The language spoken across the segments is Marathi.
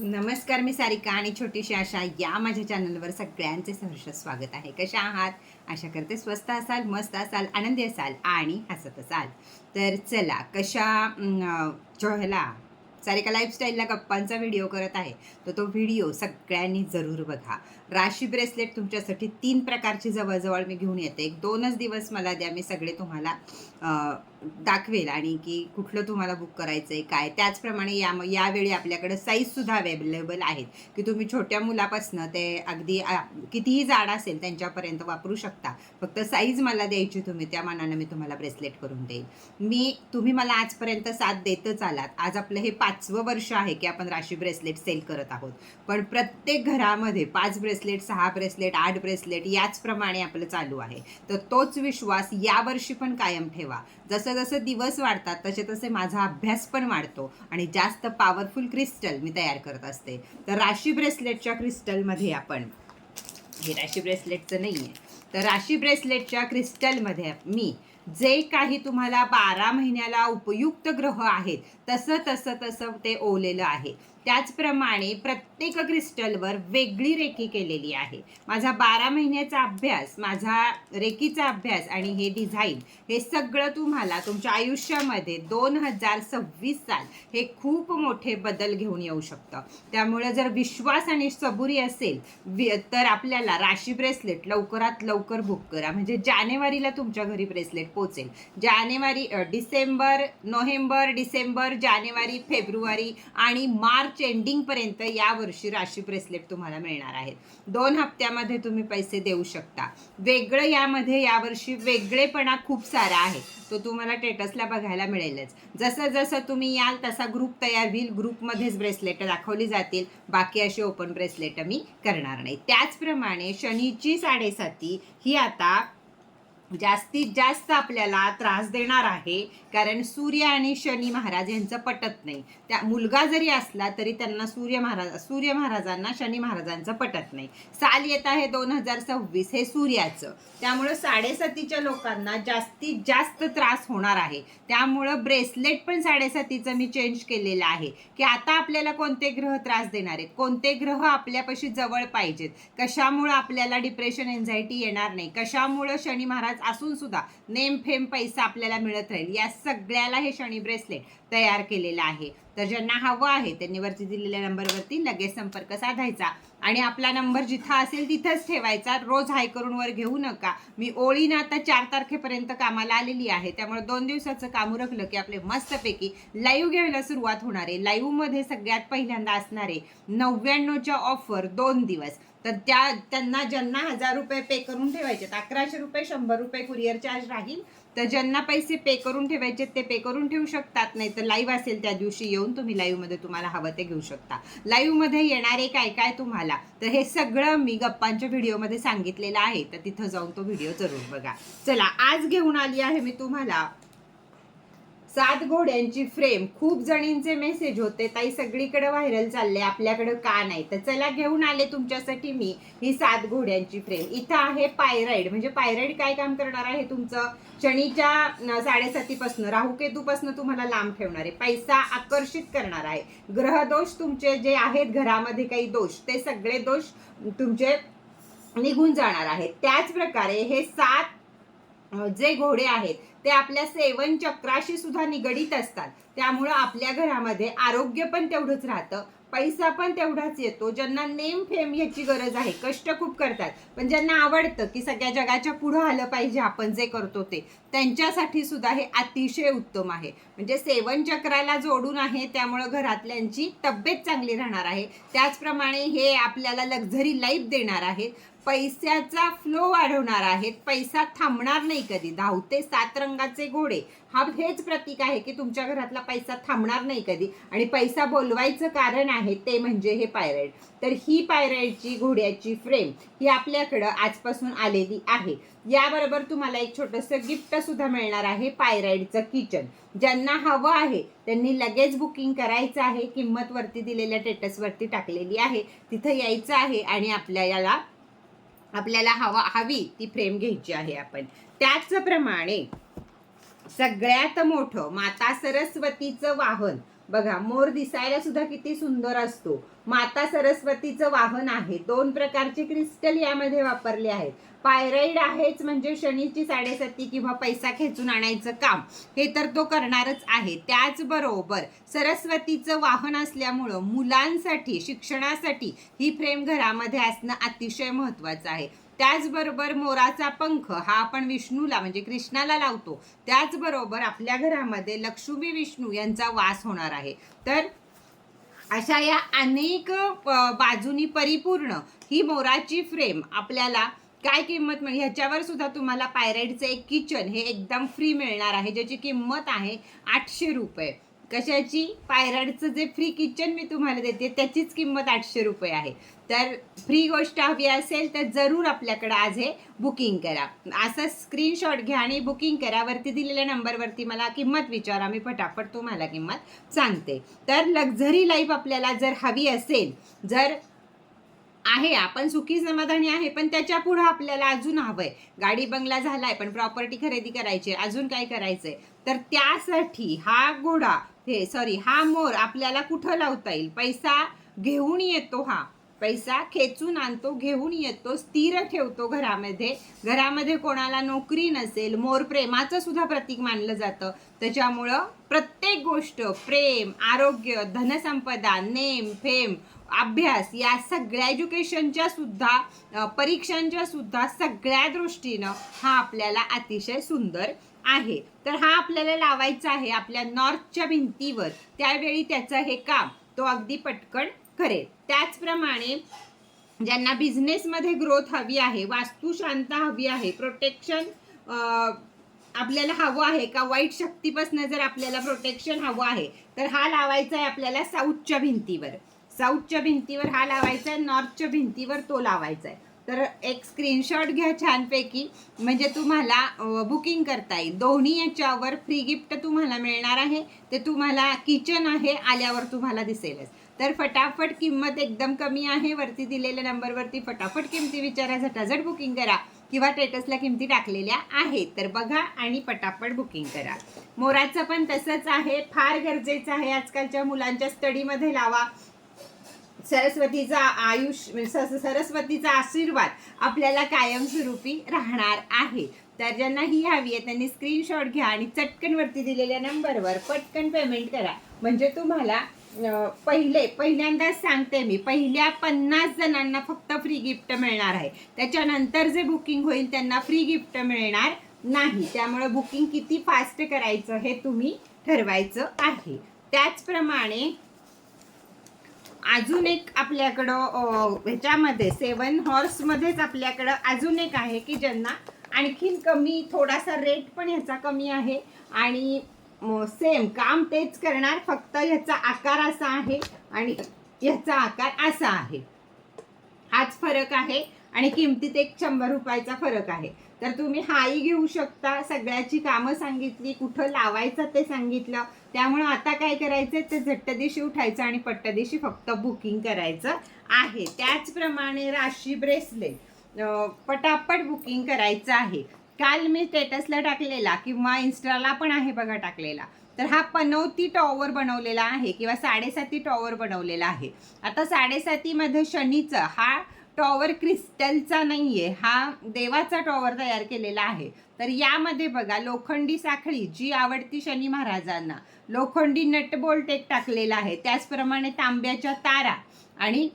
नमस्कार मी सारिका आणि छोटीशी आशा या माझ्या चॅनलवर सगळ्यांचे सहर्ष स्वागत आहे. कशा आहात? आशा करते स्वस्त असाल मस्त असाल आनंदी असाल आणि हसत असाल. तर चला कशा अं, सारिका लाईफस्टाईलला गप्पांचा व्हिडिओ करत आहे. तर तो व्हिडिओ सगळ्यांनी जरूर बघा. राशी ब्रेसलेट तुमच्यासाठी तीन प्रकारची जवळजवळ मी घेऊन येते. एक दोनच दिवस मला द्या मी सगळे तुम्हाला दाखवेल आणि की कुठलं तुम्हाला बुक करायचं आहे काय. त्याचप्रमाणे या यावेळी आपल्याकडे साईजसुद्धा अवेलेबल आहेत. की तुम्ही छोट्या मुलापासनं ते अगदी कितीही जाड असेल त्यांच्यापर्यंत वापरू शकता. फक्त साईज मला द्यायची तुम्ही त्या मानानं मी तुम्हाला ब्रेसलेट करून देईल. मी तुम्ही मला आजपर्यंत साथ देतच आलात. आज आपलं हे पाचवं वर्ष आहे की आपण राशी ब्रेसलेट सेल करत आहोत. पण प्रत्येक घरामध्ये पाच ब्रेस ब्रेसलेट सहा ब्रेसलेट आठ ब्रेसलेट याचप्रमाणे आपलं चालू आहे. तर तोच विश्वास यावर्षी पण कायम ठेवा. जसं जसं दिवस वाढतात तसे तसे माझा अभ्यास पण वाढतो आणि जास्त पॉवरफुल क्रिस्टल मी तयार करत असते. तर राशी ब्रेसलेटच्या क्रिस्टलमध्ये आपण हे राशी ब्रेसलेटचं नाही आहे तर राशी ब्रेसलेटच्या क्रिस्टलमध्ये मी जे काही तुम्हाला बारा महिन्याला उपयुक्त ग्रह आहेत तसं तसं तसं ते ओलेलं आहे. त्याचप्रमाणे प्रत्येक क्रिस्टलवर वेगळी रेकी केलेली आहे. माझा बारा महिन्याचा अभ्यास माझा रेकीचा अभ्यास आणि हे डिझाईन हे सगळं तुम्हाला तुमच्या आयुष्यामध्ये दोन हजार सव्वीस साल हे खूप मोठे बदल घेऊन येऊ शकतं. त्यामुळे जर विश्वास आणि सबुरी असेल वि- तर आपल्याला राशी ब्रेसलेट लवकरात लवकर बुक करा. म्हणजे जानेवारीला तुमच्या घरी ब्रेसलेट पोचेल. जानेवारी डिसेंबर नोव्हेंबर डिसेंबर जानेवारी फेब्रुवारी आणि मार्च एंडिंगपर्यंत यावर्षी राशी ब्रेसलेट तुम्हाला मिळणार आहेत. दोन हप्त्यामध्ये तुम्ही पैसे देऊ शकता. वेगळं यामध्ये यावर्षी वेगळेपणा खूप सारा आहे. तो तुम्हाला टेटसला बघायला मिळेलच. जसं जसं तुम्ही याल तसा ग्रुप तयार होईल. ग्रुपमध्येच ब्रेसलेट दाखवली जातील. बाकी अशी ओपन ब्रेसलेट मी करणार नाही. त्याचप्रमाणे शनीची साडेसाती ही आता जास्तीत जास्त आपल्याला त्रास देणार आहे कारण सूर्य आणि शनी महाराज यांचं पटत नाही. त्या मुलगा जरी असला तरी त्यांना सूर्य महाराज सूर्य महाराजांना शनी महाराजांचं पटत नाही. साल येत आहे दोन हजार सव्वीस हे सूर्याचं. त्यामुळं साडेसातीच्या लोकांना जास्तीत जास्त त्रास होणार आहे. त्यामुळं ब्रेसलेट पण साडेसातीचं मी चेंज केलेलं आहे की आता आपल्याला कोणते ग्रह त्रास देणार आहेत? कोणते ग्रह आपल्यापाशी जवळ पाहिजेत? कशामुळं आपल्याला डिप्रेशन एन्झायटी येणार नाही? कशामुळं शनी महाराज असून सुद्धा नेमफेम पैसा आपल्याला मिळत राहील. या सगळ्याला हे शनी ब्रेसलेट तयार केलेलं आहे. तर ज्यांना हवं आहे त्यांनी वरती दिलेल्या नंबरवरती लगेच संपर्क साधायचा. आणि आपला नंबर जिथं असेल तिथंच ठेवायचा. रोज हाय करून वर घेऊ नका. मी ओळीनं आता चार तारखेपर्यंत कामाला आलेली आहे. त्यामुळे दोन दिवसाचं काम उरकलं की आपले मस्तपैकी लाईव्ह घ्यायला सुरुवात होणार आहे. लाईव्हमध्ये सगळ्यात पहिल्यांदा असणारे नव्याण्णवच्या ऑफर दोन दिवस. तर त्या त्यांना ज्यांना हजार रुपये पे करून ठेवायचे अकराशे रुपये शंभर रुपये कुरिअर चार्ज राहील तर ज्यांना पैसे पे करून ठेवायचे ते पे करून ठेवू शकतात. नाही तर लाईव्ह असेल त्या दिवशी येऊन तुम्ही लाईव्हमध्ये तुम्हाला हवं ते घेऊ शकता. लाईव्हमध्ये येणारे काय काय तुम्हाला? तर हे सगळं मी गप्पांच्या व्हिडिओमध्ये सांगितलेलं आहे. तर तिथं जाऊन तो व्हिडिओ जरूर बघा. चला आज घेऊन आली आहे मी तुम्हाला सात घोड्यांची फ्रेम. खूप जणींचे मेसेज होते. ताई सगळीकडे व्हायरल चालले. आपल्याकडे का नाही? तर चला घेऊन आले तुमच्यासाठी मी ही सात घोड्यांची फ्रेम. इथं आहे पायराईड. म्हणजे पायराईड काय काम करणार आहे तुमचं? शनीच्या साडेसातीपासनं साडेसातीपासून तुम्हाला लांब ठेवणार आहे. पैसा आकर्षित करणार आहे. ग्रहदोष तुमचे जे आहेत घरामध्ये काही दोष ते सगळे दोष तुमचे निघून जाणार आहेत. त्याच प्रकारे हे सात जे घोडे आहेत ते आपल्या सेवन चक्राशी सुद्धा निगडीत असतात. त्यामुळं आपल्या घरामध्ये आरोग्य पण तेवढंच राहतं पैसा पण तेवढाच येतो. ज्यांना नेम फेम याची गरज आहे कष्ट खूप करतात. पण ज्यांना आवडतं की सगळ्या जगाच्या पुढं आलं पाहिजे आपण जे करतो ते त्यांच्यासाठी सुद्धा हे अतिशय उत्तम आहे. म्हणजे सेवन चक्राला जोडून आहे त्यामुळं घरातल्यांची तब्येत चांगली राहणार आहे. त्याचप्रमाणे हे आपल्याला लक्झरी लाईफ देणार आहे पैशाचा फ्लो वाढवणार आहेत. पैसा थांबणार नाही कधी. धावते सात रंगाचे घोडे. हा हेच प्रतीक आहे की तुमच्या घरातला पैसा थांबणार नाही कधी. आणि पैसा बोलवायचं कारण आहे ते म्हणजे हे पायराईड तर ही पायराईडची घोड्याची फ्रेम ही आपल्याकडं आजपासून आलेली आहे. याबरोबर तुम्हाला एक छोटंसं गिफ्ट सुद्धा मिळणार आहे पायराईडचं किचन ज्यांना हवं आहे त्यांनी लगेच बुकिंग करायचं आहे किंमत वरती दिलेल्या टेटसवरती टाकलेली आहे. तिथं यायचं आहे आणि आपल्या याला आपल्याला हवा हवी ती फ्रेम घ्यायची आहे आपण. त्याचप्रमाणे सगळ्यात मोठं माता सरस्वतीचं वाहन. बघा मोर दिसायला सुद्धा किती सुंदर असतो. माता सरस्वतीचं वाहन आहे. दोन प्रकारचे क्रिस्टल यामध्ये वापरले आहेत. पायराईड आहेच म्हणजे शनीची साडेसाती किंवा पैसा खेचून आणायचं काम. हे तर तो करणारच आहे. त्याचबरोबर सरस्वतीचं वाहन असल्यामुळं मुलांसाठी शिक्षणासाठी ही फ्रेम घरामध्ये असणं अतिशय महत्त्वाचं आहे. त्याचबरोबर मोराचा पंख हा आपण विष्णूला म्हणजे कृष्णाला लावतो. त्याचबरोबर आपल्या घरामध्ये लक्ष्मी विष्णू यांचा वास होणार आहे. तर अशा या अनेक प- बाजूनी परिपूर्ण ही मोराची फ्रेम आपल्याला काय किंमत म्हणजे ह्याच्यावर सुद्धा तुम्हाला पायराईडचं एक किचन हे एकदम फ्री मिळणार आहे ज्याची किंमत आहे आठशे रुपये. कशाची? पायराडचं जे फ्री किचन मी तुम्हाला देते त्याचीच किंमत आठशे रुपये आहे. तर फ्री गोष्ट हवी असेल तर जरूर आपल्याकडे आज हे बुकिंग करा. असं स्क्रीनशॉट घ्या आणि बुकिंग करा. वरती दिलेल्या नंबरवरती मला किंमत विचारा. मी पटापट तुम्हाला किंमत सांगते. तर लक्झरी लाईफ आपल्याला जर हवी असेल जर आहे आपण सुखी समाधानी आहे पण त्याच्या पुढं आपल्याला अजून हवंय. गाडी बंगला झालाय पण प्रॉपर्टी खरेदी करायची आहे, अजून काय करायचंय? तर त्यासाठी हा घोडा हे सॉरी हा मोर आपल्याला कुठं लावता येईल? पैसा घेऊन येतो हा. पैसा खेचून आणतो घेऊन येतो स्थिर ठेवतो घरामध्ये. घरामध्ये कोणाला नोकरी नसेल मोर प्रेमाचं सुद्धा प्रतीक मानलं जातं. त्याच्यामुळं प्रत्येक गोष्ट प्रेम आरोग्य धनसंपदा नेम फेम अभ्यास या सगळ्या एज्युकेशनच्या सुद्धा परीक्षांच्या सुद्धा सगळ्या दृष्टीनं हा आपल्याला अतिशय सुंदर आहे. तर हा आपल्याला लावायचा आहे आपल्या नॉर्थच्या भिंतीवर. त्यावेळी त्याचं हे काम तो अगदी पटकन करेल. त्याचप्रमाणे ज्यांना बिझनेसमध्ये ग्रोथ हवी आहे वास्तुशांत हवी आहे प्रोटेक्शन आपल्याला हवं आहे का? वाईट शक्तीपासून जर आपल्याला प्रोटेक्शन हवं आहे तर हा लावायचा आहे आपल्याला साऊथच्या भिंतीवर. साऊथच्या भिंतीवर हा लावायचा आहे नॉर्थच्या भिंतीवर तो लावायचा आहे. तर एक स्क्रीनशॉट घ्या छानपैकी. म्हणजे तुम्हाला बुकिंग करता येईल. दोन्ही याच्यावर फ्री गिफ्ट तुम्हाला मिळणार आहे. ते तुम्हाला किचन आहे आल्यावर तुम्हाला दिसेलच. तर फटाफट किंमत एकदम कमी आहे. वरती दिलेल्या नंबरवरती फटाफट किमती विचारा. झटाझट बुकिंग करा. किंवा टेटसला किमती टाकलेल्या आहेत. तर बघा आणि पटापट बुकिंग करा. मोराचं पण तसंच आहे. फार गरजेचं आहे आजकालच्या मुलांच्या स्टडीमध्ये लावा. सरस्वतीचा आयुष्य म्हणजे स- सरस्वतीचा आशीर्वाद आपल्याला कायमस्वरूपी राहणार आहे. तर ज्यांना ही हवी आहे त्यांनी स्क्रीनशॉट घ्या आणि चटकन वरती दिलेल्या नंबरवर पटकन पेमेंट करा. म्हणजे तुम्हाला पहिले पहिल्यांदाच सांगते मी पहिल्या पन्नास जणांना फक्त फ्री गिफ्ट मिळणार आहे. त्याच्यानंतर जे बुकिंग होईल त्यांना फ्री गिफ्ट मिळणार नाही. त्यामुळे बुकिंग किती फास्ट करायचं हे तुम्ही ठरवायचं आहे. त्याचप्रमाणे अजून एक आपल्याकडं ह्याच्यामध्ये सेवन हॉर्समध्येच आपल्याकडं अजून एक आहे की ज्यांना आणखीन कमी थोडासा रेट पण ह्याचा कमी आहे. आणि सेम काम तेच करणार फक्त ह्याचा आकार असा आहे आणि ह्याचा आकार असा आहे. हाच फरक आहे आणि किमतीत एक शंभर रुपयाचा फरक आहे. तर तुम्ही हाही घेऊ शकता. सगळ्याची कामं सांगितली कुठं लावायचं ते सांगितलं. त्यामुळं आता काय करायचं ते झट्टदिशी उठायचं आणि पट्टदिशी फक्त बुकिंग करायचं आहे. त्याचप्रमाणे राशी ब्रेसलेट पटापट बुकिंग करायचं आहे. काल मी स्टेटसला टाकलेला किंवा इन्स्टाला पण आहे बघा टाकलेला. तर हा पनवती टॉवर बनवलेला आहे किंवा साडेसाती टॉवर बनवलेला आहे. आता साडेसातीमध्ये शनीचं हा टॉवर क्रिस्टलचा नाहीये हा देवाचा टॉवर तयार केलेला आहे. तर यामध्ये बघा लोखंडी साखळी जी आवडती शनी महाराजांना. लोखंडी नटबोल्ट एक टाकलेला आहे त्याचप्रमाणे तांब्याच्या तारा आणि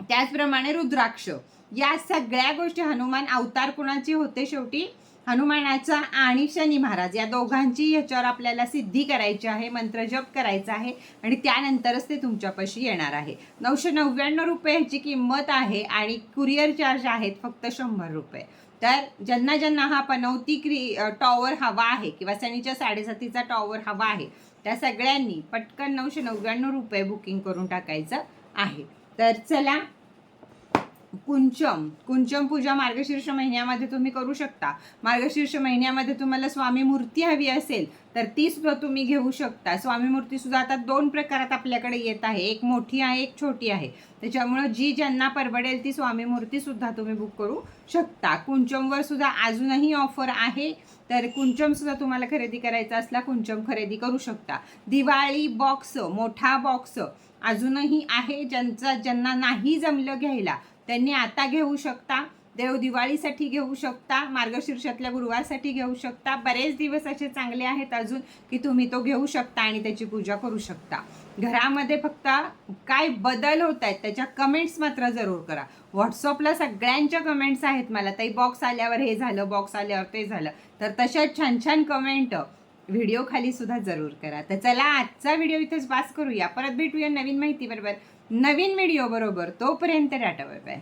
त्याचप्रमाणे रुद्राक्ष. या सगळ्या गोष्टी हनुमान अवतार कुणाचे होते शेवटी? हनुमानाचा आणि शनी महाराज या दोघांची ह्याच्यावर आपल्याला सिद्धी करायची आहे मंत्रजप करायचा आहे आणि त्यानंतरच ते तुमच्यापाशी येणार आहे. नऊशे नव्याण्णव रुपये ह्याची किंमत आहे आणि कुरिअर चार्ज आहेत फक्त शंभर रुपये. तर ज्यांना ज्यांना हा पनवती क्री टॉवर हवा आहे किंवा शनीच्या साडेसातीचा टॉवर हवा आहे त्या सगळ्यांनी पटकन नऊशे नव्याण्णव रुपये बुकिंग करून टाकायचं आहे. तर चला कुंचम. कुंचम पूजा मार्गशीर्ष महिन्यामध्ये तुम्ही करू शकता. मार्गशीर्ष महिन्यामध्ये तुम्हाला स्वामी मूर्ती हवी असेल तर ती सुद्धा तुम्ही घेऊ शकता. स्वामी मूर्ती सुद्धा आता दोन प्रकारात आपल्याकडे येत आहे. एक मोठी आहे एक छोटी आहे. त्याच्यामुळं जी ज्यांना परवडेल ती स्वामी मूर्ती सुद्धा तुम्ही बुक करू शकता. कुंचमवर सुद्धा अजूनही ऑफर आहे. तर कुंचम सुद्धा तुम्हाला खरेदी करायचा असला कुंचम खरेदी करू शकता. दिवाळी बॉक्स मोठा बॉक्स अजूनही आहे ज्यांचा ज्यांना नाही जमलं घ्यायला त्यांनी आता घेऊ शकता. देव दिवाळीसाठी घेऊ शकता. मार्गशीर्षातल्या गुरुवारसाठी घेऊ शकता. बरेच दिवस असे चांगले आहेत अजून की तुम्ही तो घेऊ शकता आणि त्याची पूजा करू शकता. घरामध्ये फक्त काय बदल होत आहेत त्याच्या कमेंट्स मात्र जरूर करा. व्हॉट्सअपला सगळ्यांच्या कमेंट्स आहेत मला. ताई बॉक्स आल्यावर हे झालं बॉक्स आल्यावर ते झालं. तर तशाच छान छान कमेंट व्हिडिओ खाली सुद्धा जरूर करा. तर चला आजचा व्हिडिओ इथेच पास करूया. परत भेटूया नवीन माहिती बरोबर नवीन व्हिडिओ बरोबर तोपर्यंत टाटा बाय बाय.